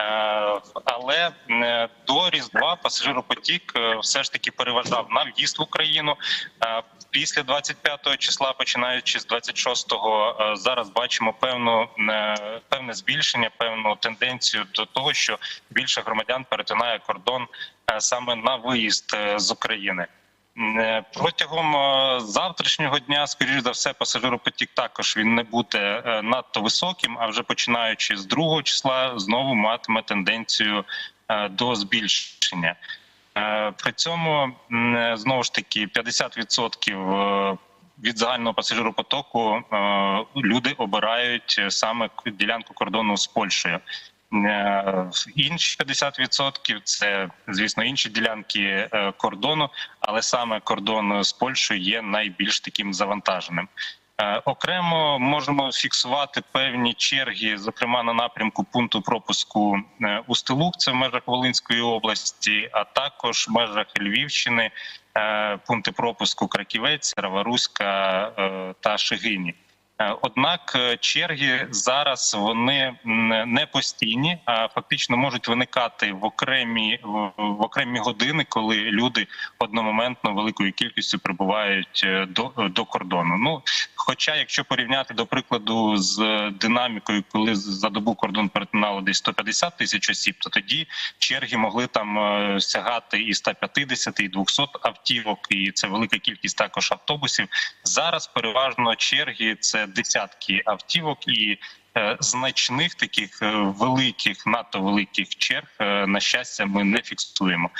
Е, Але е, до Різдва пасажиропотік е, все ж таки переважав на в'їзд в Україну. Після 25 числа, починаючи з 26-го, е, зараз бачимо певну певне збільшення, певну тенденцію до того, що більше громадян перетинає кордон саме на виїзд з України. Е, Протягом е, завтрашнього дня, скоріш за все, пасажиропотік також він не буде е, надто високим. А вже починаючи з 2 числа, знову матиме тенденцію до збільшення. При цьому знову ж таки 50% е, від загального пасажиропотоку люди обирають саме ділянку кордону з Польщею. Е, Інші 50% – це звісно інші ділянки е, кордону, але саме кордон з Польщею є найбільш таким завантаженим. Е, Окремо можемо фіксувати певні черги, зокрема на напрямку пункту пропуску е, Устилук, це в межах Волинської області, а також в межах Львівщини, пункти пропуску Краківець, Раваруська та Шегині. Е, Однак е, черги зараз вони не постійні, а фактично можуть виникати в окремі в, окремі години, коли люди одномоментно великою кількістю прибувають е, до, до кордону. Ну хоча, якщо порівняти до прикладу з динамікою, коли за добу кордон перетинало десь 150 тисяч осіб, то тоді черги могли там сягати і 150, і 200 автівок, і це велика кількість також автобусів. Зараз переважно черги це десятки автівок і. е, Значних таких е, великих, надто великих черг, е, на щастя, ми не фіксуємо.